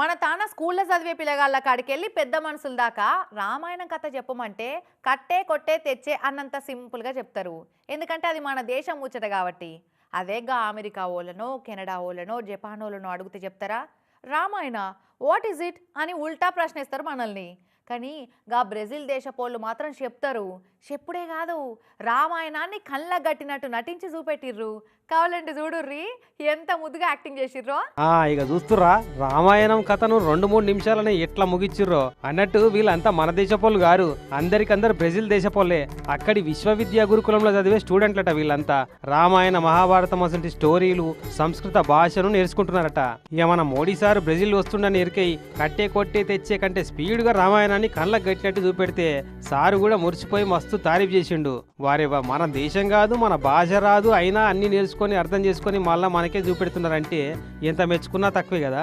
మన తాన స్కూల్లో చదివే పిల్లగాళ్ళ కాడికి వెళ్ళి పెద్ద మనుషుల దాకా రామాయణం కథ చెప్పమంటే కట్టే కొట్టే తెచ్చే అన్నంత సింపుల్గా చెప్తారు. ఎందుకంటే అది మన దేశం ముచ్చట కాబట్టి. అదేగా అమెరికా వాళ్ళనో కెనడా వాళ్ళనో జపాన్ వాళ్ళనో అడిగితే చెప్తారా? రామాయణ వాట్ ఈజ్ ఇట్ అని ఉల్టా ప్రశ్నిస్తారు మనల్ని. కానీ గా బ్రెజిల్ దేశపోళ్ళు మాత్రం చెప్తారు. చెప్పుడే కాదు రామాయణాన్ని కళ్ళ గట్టినట్టు నటించి చూపెట్టిర్రు. కావాలంటే చూడుర్రి ఎంత ముద్దుగా యాక్టింగ్ చేసిర్రో. ఆ ఇక చూస్తురా రామాయణం కథను రెండు మూడు నిమిషాలని ఎట్లా ముగిచ్చిర్రో. అన్నట్టు వీళ్ళంతా మన దేశపోళ్ళు గారు అందరికందరు బ్రెజిల్ దేశపోళ్ళే అక్కడి విశ్వవిద్యా గురుకులంలో చదివే స్టూడెంట్లట వీళ్ళంతా. రామాయణ మహాభారతం అసలు స్టోరీలు సంస్కృత భాషను నేర్చుకుంటున్నారట. ఇక మన మోడీ సార్ బ్రెజిల్ వస్తుండని ఎరికై కట్టే కొట్టే తెచ్చే కంటే స్పీడ్గా రామాయణాన్ని కళ్ళకు కట్టినట్టు చూపెడితే సారు కూడా మురిసిపోయి మస్తు తారీఫ్ చేసిండు. వారే మన దేశం కాదు మన భాష రాదు అయినా అన్ని నేర్చుకొని అర్థం చేసుకొని మళ్ళీ మనకే చూపెడుతున్నారంటే ఎంత మెచ్చుకున్నా తక్కువే కదా.